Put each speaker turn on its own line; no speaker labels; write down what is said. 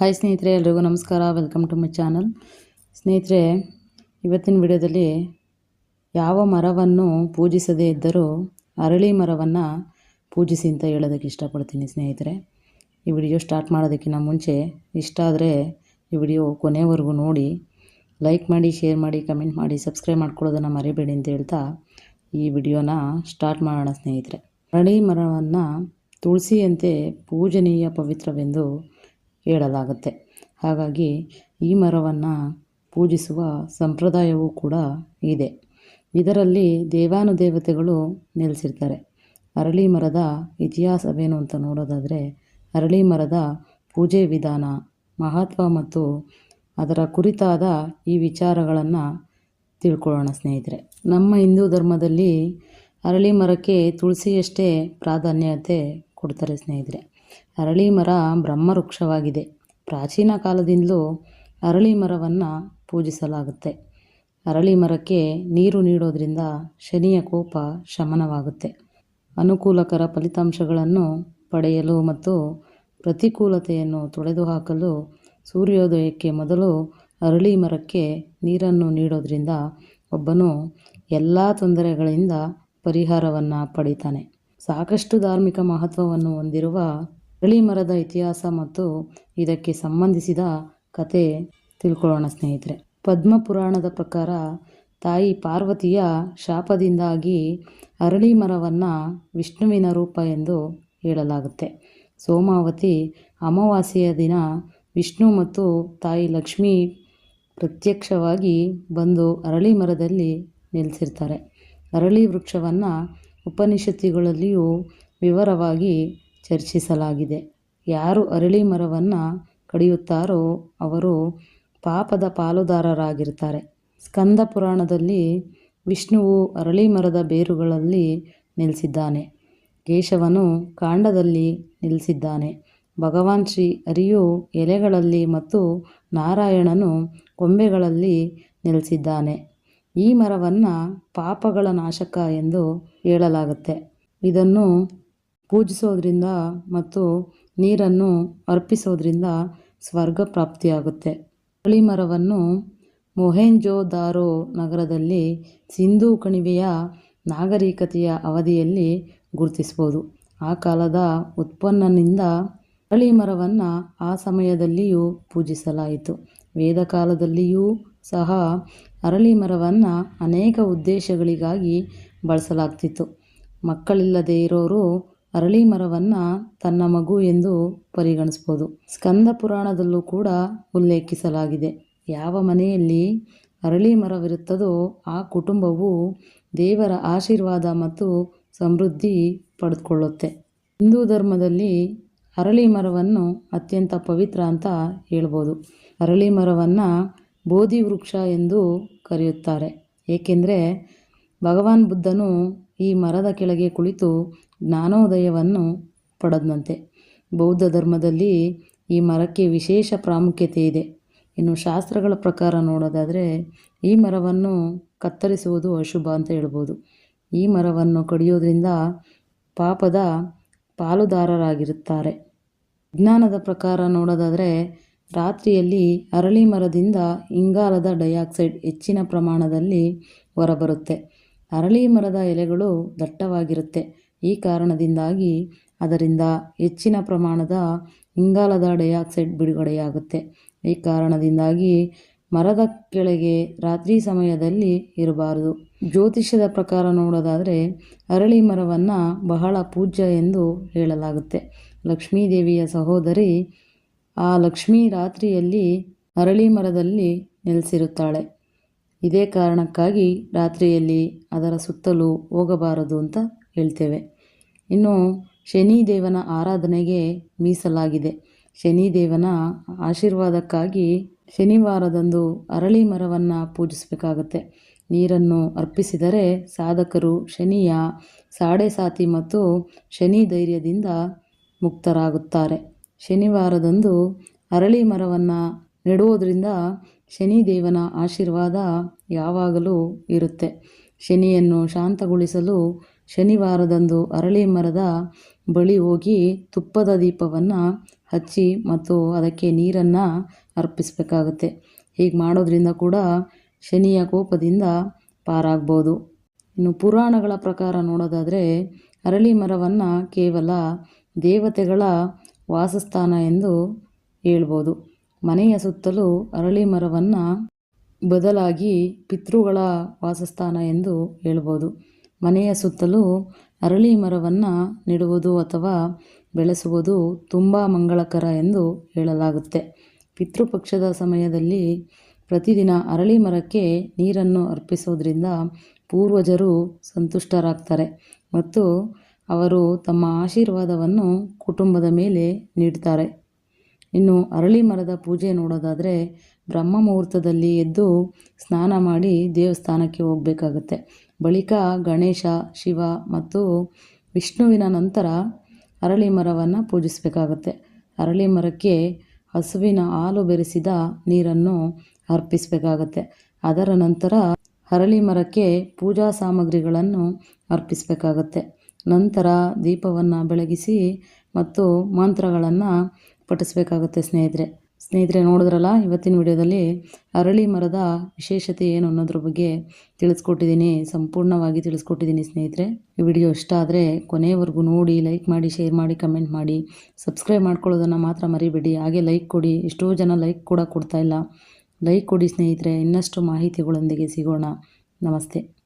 Hi ಸ್ನೇಹಿತರೆ, ಎಲ್ರಿಗೂ ನಮಸ್ಕಾರ. ವೆಲ್ಕಮ್ ಟು ಮೈ ಚಾನಲ್ ಸ್ನೇಹಿತರೆ, ಇವತ್ತಿನ ವಿಡಿಯೋದಲ್ಲಿ ಯಾವ ಮರವನ್ನು ಪೂಜಿಸದೇ ಇದ್ದರೂ ಅರಳಿ ಮರವನ್ನು ಪೂಜಿಸಿ ಅಂತ ಹೇಳೋದಕ್ಕೆ ಇಷ್ಟಪಡ್ತೀನಿ ಸ್ನೇಹಿತರೆ. ಈ ವಿಡಿಯೋ ಸ್ಟಾರ್ಟ್ ಮಾಡೋದಕ್ಕಿಂತ ಮುಂಚೆ ಇಷ್ಟ ಆದರೆ ಈ ವಿಡಿಯೋ ಕೊನೆವರೆಗೂ ನೋಡಿ ಲೈಕ್ ಮಾಡಿ ಶೇರ್ ಮಾಡಿ ಕಮೆಂಟ್ ಮಾಡಿ ಸಬ್ಸ್ಕ್ರೈಬ್ ಮಾಡ್ಕೊಳ್ಳೋದನ್ನು ಮರಿಬೇಡಿ ಅಂತ ಹೇಳ್ತಾ ಈ ವಿಡಿಯೋನ ಸ್ಟಾರ್ಟ್ ಮಾಡೋಣ ಸ್ನೇಹಿತರೆ. ಅರಳಿ ಮರವನ್ನು ತುಳಸಿಯಂತೆ ಪೂಜನೀಯ ಪವಿತ್ರವೆಂದು ಹೇಳಲಾಗುತ್ತೆ. ಹಾಗಾಗಿ ಈ ಮರವನ್ನು ಪೂಜಿಸುವ ಸಂಪ್ರದಾಯವೂ ಕೂಡ ಇದೆ. ಇದರಲ್ಲಿ ದೇವಾನುದೇವತೆಗಳು ನೆಲೆಸಿರ್ತಾರೆ. ಅರಳಿ ಮರದ ಇತಿಹಾಸವೇನು ಅಂತ ನೋಡೋದಾದರೆ, ಅರಳಿ ಮರದ ಪೂಜೆ ವಿಧಾನ ಮಹತ್ವ ಮತ್ತು ಅದರ ಕುರಿತಾದ ಈ ವಿಚಾರಗಳನ್ನು ತಿಳ್ಕೊಳ್ಳೋಣ ಸ್ನೇಹಿತರೆ. ನಮ್ಮ ಹಿಂದೂ ಧರ್ಮದಲ್ಲಿ ಅರಳಿ ಮರಕ್ಕೆ ತುಳಸಿಯಷ್ಟೇ ಪ್ರಾಧಾನ್ಯತೆ ಕೊಡ್ತಾರೆ ಸ್ನೇಹಿತರೆ. ಅರಳಿ ಮರ ಬ್ರಹ್ಮವೃಕ್ಷವಾಗಿದೆ. ಪ್ರಾಚೀನ ಕಾಲದಿಂದಲೂ ಅರಳಿ ಮರವನ್ನು ಪೂಜಿಸಲಾಗುತ್ತೆ. ಅರಳಿ ಮರಕ್ಕೆ ನೀರು ನೀಡೋದ್ರಿಂದ ಶನಿಯ ಕೋಪ ಶಮನವಾಗುತ್ತೆ. ಅನುಕೂಲಕರ ಫಲಿತಾಂಶಗಳನ್ನು ಪಡೆಯಲು ಮತ್ತು ಪ್ರತಿಕೂಲತೆಯನ್ನು ತೊಡೆದುಹಾಕಲು ಸೂರ್ಯೋದಯಕ್ಕೆ ಮೊದಲು ಅರಳಿ ಮರಕ್ಕೆ ನೀರನ್ನು ನೀಡೋದ್ರಿಂದ ಒಬ್ಬನು ಎಲ್ಲ ತೊಂದರೆಗಳಿಂದ ಪರಿಹಾರವನ್ನು ಪಡಿತಾನೆ. ಸಾಕಷ್ಟು ಧಾರ್ಮಿಕ ಮಹತ್ವವನ್ನು ಹೊಂದಿರುವ ಅರಳಿ ಮರದ ಇತಿಹಾಸ ಮತ್ತು ಇದಕ್ಕೆ ಸಂಬಂಧಿಸಿದ ಕತೆ ತಿಳ್ಕೊಳ್ಳೋಣ ಸ್ನೇಹಿತರೆ. ಪದ್ಮ ಪುರಾಣದ ಪ್ರಕಾರ ತಾಯಿ ಪಾರ್ವತಿಯ ಶಾಪದಿಂದಾಗಿ ಅರಳಿ ಮರವನ್ನು ವಿಷ್ಣುವಿನ ರೂಪ ಎಂದು ಹೇಳಲಾಗುತ್ತೆ. ಸೋಮಾವತಿ ಅಮಾವಾಸ್ಯೆಯ ದಿನ ವಿಷ್ಣು ಮತ್ತು ತಾಯಿ ಲಕ್ಷ್ಮಿ ಪ್ರತ್ಯಕ್ಷವಾಗಿ ಬಂದು ಅರಳಿ ಮರದಲ್ಲಿ ನೆಲೆಸಿರ್ತಾರೆ. ಅರಳಿ ವೃಕ್ಷವನ್ನು ಉಪನಿಷತ್ತುಗಳಲ್ಲಿಯೂ ವಿವರವಾಗಿ ಚರ್ಚಿಸಲಾಗಿದೆ. ಯಾರು ಅರಳಿ ಮರವನ್ನು ಕಡಿಯುತ್ತಾರೋ ಅವರು ಪಾಪದ ಪಾಲುದಾರರಾಗಿರ್ತಾರೆ ಸ್ಕಂದ ಪುರಾಣದಲ್ಲಿ ವಿಷ್ಣುವು ಅರಳಿ ಮರದ ಬೇರುಗಳಲ್ಲಿ ನಿಲ್ಲಿಸಿದ್ದಾನೆ ಕೇಶವನು ಕಾಂಡದಲ್ಲಿ ನಿಲ್ಲಿಸಿದ್ದಾನೆ ಭಗವಾನ್ ಶ್ರೀ ಹರಿಯು ಎಲೆಗಳಲ್ಲಿ ಮತ್ತು ನಾರಾಯಣನು ಕೊಂಬೆಗಳಲ್ಲಿ ನೆಲೆಸಿದ್ದಾನೆ. ಈ ಮರವನ್ನು ಪಾಪಗಳ ನಾಶಕ ಎಂದು ಹೇಳಲಾಗುತ್ತೆ. ಇದನ್ನು ಪೂಜಿಸೋದ್ರಿಂದ ಮತ್ತು ನೀರನ್ನು ಅರ್ಪಿಸೋದ್ರಿಂದ ಸ್ವರ್ಗ ಪ್ರಾಪ್ತಿಯಾಗುತ್ತೆ. ಅರಳಿ ಮರವನ್ನು ಮೊಹೆಂಜೋದಾರೋ ನಗರದಲ್ಲಿ ಸಿಂಧೂ ಕಣಿವೆಯ ನಾಗರಿಕತೆಯ ಅವಧಿಯಲ್ಲಿ ಗುರುತಿಸ್ಬೋದು ಆ ಕಾಲದ ಉತ್ಪನ್ನನಿಂದ ಅರಳಿ ಮರವನ್ನು ಆ ಸಮಯದಲ್ಲಿಯೂ ಪೂಜಿಸಲಾಯಿತು. ವೇದ ಕಾಲದಲ್ಲಿಯೂ ಸಹ ಅರಳಿ ಮರವನ್ನು ಅನೇಕ ಉದ್ದೇಶಗಳಿಗಾಗಿ ಬಳಸಲಾಗ್ತಿತ್ತು. ಮಕ್ಕಳಿಲ್ಲದೆ ಇರೋರು ಅರಳಿ ಮರವನ್ನು ತನ್ನ ಮಗು ಎಂದು ಪರಿಗಣಿಸ್ಬೋದು. ಸ್ಕಂದ ಪುರಾಣದಲ್ಲೂ ಕೂಡ ಉಲ್ಲೇಖಿಸಲಾಗಿದೆ. ಯಾವ ಮನೆಯಲ್ಲಿ ಅರಳಿ ಮರವಿರುತ್ತದೋ ಆ ಕುಟುಂಬವು ದೇವರ ಆಶೀರ್ವಾದ ಮತ್ತು ಸಮೃದ್ಧಿ ಪಡೆದುಕೊಳ್ಳುತ್ತೆ. ಹಿಂದೂ ಧರ್ಮದಲ್ಲಿ ಅರಳಿ ಮರವನ್ನು ಅತ್ಯಂತ ಪವಿತ್ರ ಅಂತ ಹೇಳ್ಬೋದು. ಅರಳಿ ಮರವನ್ನು ಬೋಧಿ ವೃಕ್ಷ ಎಂದು ಕರೆಯುತ್ತಾರೆ. ಏಕೆಂದರೆ ಭಗವಾನ್ ಬುದ್ಧನು ಈ ಮರದ ಕೆಳಗೆ ಕುಳಿತು ಜ್ಞಾನೋದಯವನ್ನು ಪಡೆದಂತೆ. ಬೌದ್ಧ ಧರ್ಮದಲ್ಲಿ ಈ ಮರಕ್ಕೆ ವಿಶೇಷ ಪ್ರಾಮುಖ್ಯತೆ ಇದೆ. ಇನ್ನು ಶಾಸ್ತ್ರಗಳ ಪ್ರಕಾರ ನೋಡೋದಾದರೆ, ಈ ಮರವನ್ನು ಕತ್ತರಿಸುವುದು ಅಶುಭ ಅಂತ ಹೇಳ್ಬೋದು. ಈ ಮರವನ್ನು ಕಡಿಯೋದ್ರಿಂದ ಪಾಪದ ಪಾಲುದಾರರಾಗಿರುತ್ತಾರೆ. ವಿಜ್ಞಾನದ ಪ್ರಕಾರ ನೋಡೋದಾದರೆ, ರಾತ್ರಿಯಲ್ಲಿ ಅರಳಿ ಮರದಿಂದ ಇಂಗಾಲದ ಡೈಆಕ್ಸೈಡ್ ಹೆಚ್ಚಿನ ಪ್ರಮಾಣದಲ್ಲಿ ಹೊರಬರುತ್ತೆ. ಅರಳಿ ಮರದ ಎಲೆಗಳು ದಟ್ಟವಾಗಿರುತ್ತೆ. ಈ ಕಾರಣದಿಂದಾಗಿ ಅದರಿಂದ ಹೆಚ್ಚಿನ ಪ್ರಮಾಣದ ಇಂಗಾಲದ ಡೈಆಕ್ಸೈಡ್ ಬಿಡುಗಡೆಯಾಗುತ್ತೆ. ಈ ಕಾರಣದಿಂದಾಗಿ ಮರದ ಕೆಳಗೆ ರಾತ್ರಿ ಸಮಯದಲ್ಲಿ ಇರಬಾರದು. ಜ್ಯೋತಿಷ್ಯದ ಪ್ರಕಾರ ನೋಡೋದಾದರೆ ಅರಳಿ ಮರವನ್ನು ಬಹಳ ಪೂಜ್ಯ ಎಂದು ಹೇಳಲಾಗುತ್ತೆ. ಲಕ್ಷ್ಮೀದೇವಿಯ ಸಹೋದರಿ ಆ ಲಕ್ಷ್ಮೀ ರಾತ್ರಿಯಲ್ಲಿ ಅರಳಿ ಮರದಲ್ಲಿ ನೆಲೆಸಿರುತ್ತಾಳೆ. ಇದೇ ಕಾರಣಕ್ಕಾಗಿ ರಾತ್ರಿಯಲ್ಲಿ ಅದರ ಸುತ್ತಲೂ ಹೋಗಬಾರದು ಅಂತ ಹೇಳ್ತೇವೆ. ಇನ್ನು ಶನಿದೇವನ ಆರಾಧನೆಗೆ ಮೀಸಲಾಗಿದೆ. ಶನಿದೇವನ ಆಶೀರ್ವಾದಕ್ಕಾಗಿ ಶನಿವಾರದಂದು ಅರಳಿ ಮರವನ್ನು ಪೂಜಿಸಬೇಕಾಗತ್ತೆ. ನೀರನ್ನು ಅರ್ಪಿಸಿದರೆ ಸಾಧಕರು ಶನಿಯ ಸಾಡೆ ಸಾತಿ ಮತ್ತು ಶನಿ ಧೈರ್ಯದಿಂದ ಮುಕ್ತರಾಗುತ್ತಾರೆ. ಶನಿವಾರದಂದು ಅರಳಿ ಮರವನ್ನು ನೆಡುವುದರಿಂದ ಶನಿದೇವನ ಆಶೀರ್ವಾದ ಯಾವಾಗಲೂ ಇರುತ್ತೆ. ಶನಿಯನ್ನು ಶಾಂತಗೊಳಿಸಲು ಶನಿವಾರದಂದು ಅರಳಿ ಮರದ ಬಳಿ ಹೋಗಿ ತುಪ್ಪದ ದೀಪವನ್ನು ಹಚ್ಚಿ ಮತ್ತು ಅದಕ್ಕೆ ನೀರನ್ನು ಅರ್ಪಿಸಬೇಕಾಗುತ್ತೆ. ಹೀಗೆ ಮಾಡೋದ್ರಿಂದ ಕೂಡ ಶನಿಯ ಕೋಪದಿಂದ ಪಾರಾಗ್ಬೋದು. ಇನ್ನು ಪುರಾಣಗಳ ಪ್ರಕಾರ ನೋಡೋದಾದರೆ ಅರಳಿ ಮರವನ್ನು ಕೇವಲ ದೇವತೆಗಳ ವಾಸಸ್ಥಾನ ಎಂದು ಹೇಳ್ಬೋದು. ಮನೆಯ ಸುತ್ತಲೂ ಅರಳಿ ಮರವನ್ನು ಬದಲಾಗಿ ಪಿತೃಗಳ ವಾಸಸ್ಥಾನ ಎಂದು ಹೇಳ್ಬೋದು. ಮನೆಯ ಸುತ್ತಲೂ ಅರಳಿ ಮರವನ್ನು ನೆಡುವುದು ಅಥವಾ ಬೆಳೆಸುವುದು ತುಂಬ ಮಂಗಳಕರ ಎಂದು ಹೇಳಲಾಗುತ್ತೆ. ಪಿತೃಪಕ್ಷದ ಸಮಯದಲ್ಲಿ ಪ್ರತಿದಿನ ಅರಳಿ ಮರಕ್ಕೆ ನೀರನ್ನು ಅರ್ಪಿಸೋದ್ರಿಂದ ಪೂರ್ವಜರು ಸಂತುಷ್ಟರಾಗ್ತಾರೆ ಮತ್ತು ಅವರು ತಮ್ಮ ಆಶೀರ್ವಾದವನ್ನು ಕುಟುಂಬದ ಮೇಲೆ ನೀಡ್ತಾರೆ. ಇನ್ನು ಅರಳಿ ಮರದ ಪೂಜೆ ನೋಡೋದಾದರೆ ಬ್ರಹ್ಮ ಮುಹೂರ್ತದಲ್ಲಿ ಎದ್ದು ಸ್ನಾನ ಮಾಡಿ ದೇವಸ್ಥಾನಕ್ಕೆ ಹೋಗಬೇಕಾಗತ್ತೆ. ಬಳಿಕ ಗಣೇಶ, ಶಿವ ಮತ್ತು ವಿಷ್ಣುವಿನ ನಂತರ ಅರಳಿ ಮರವನ್ನು ಪೂಜಿಸಬೇಕಾಗತ್ತೆ. ಅರಳಿ ಮರಕ್ಕೆ ಹಸುವಿನ ಹಾಲು ಬೆರೆಸಿದ ನೀರನ್ನು ಅರ್ಪಿಸಬೇಕಾಗತ್ತೆ. ಅದರ ನಂತರ ಅರಳಿ ಮರಕ್ಕೆ ಪೂಜಾ ಸಾಮಗ್ರಿಗಳನ್ನು ಅರ್ಪಿಸಬೇಕಾಗತ್ತೆ. ನಂತರ ದೀಪವನ್ನು ಬೆಳಗಿಸಿ ಮತ್ತು ಮಂತ್ರಗಳನ್ನು ಪಠಿಸ್ಬೇಕಾಗುತ್ತೆ ಸ್ನೇಹಿತರೆ. ಸ್ನೇಹಿತರೆ, ನೋಡಿದ್ರಲ್ಲ, ಇವತ್ತಿನ ವಿಡಿಯೋದಲ್ಲಿ ಅರಳಿ ಮರದ ವಿಶೇಷತೆ ಏನು ಅನ್ನೋದ್ರ ಬಗ್ಗೆ ತಿಳಿಸ್ಕೊಟ್ಟಿದ್ದೀನಿ. ಸಂಪೂರ್ಣವಾಗಿ ತಿಳಿಸ್ಕೊಟ್ಟಿದ್ದೀನಿ ಸ್ನೇಹಿತರೆ. ಈ ವಿಡಿಯೋ ಇಷ್ಟ ಆದರೆ ಕೊನೆಯವರೆಗೂ ನೋಡಿ, ಲೈಕ್ ಮಾಡಿ, ಶೇರ್ ಮಾಡಿ, ಕಮೆಂಟ್ ಮಾಡಿ. ಸಬ್ಸ್ಕ್ರೈಬ್ ಮಾಡ್ಕೊಳ್ಳೋದನ್ನು ಮಾತ್ರ ಮರಿಬೇಡಿ. ಹಾಗೆ ಲೈಕ್ ಕೊಡಿ. ಎಷ್ಟೋ ಜನ ಲೈಕ್ ಕೂಡ ಕೊಡ್ತಾ ಇಲ್ಲ. ಲೈಕ್ ಕೊಡಿ ಸ್ನೇಹಿತರೆ. ಇನ್ನಷ್ಟು ಮಾಹಿತಿಗಳೊಂದಿಗೆ ಸಿಗೋಣ. ನಮಸ್ತೆ.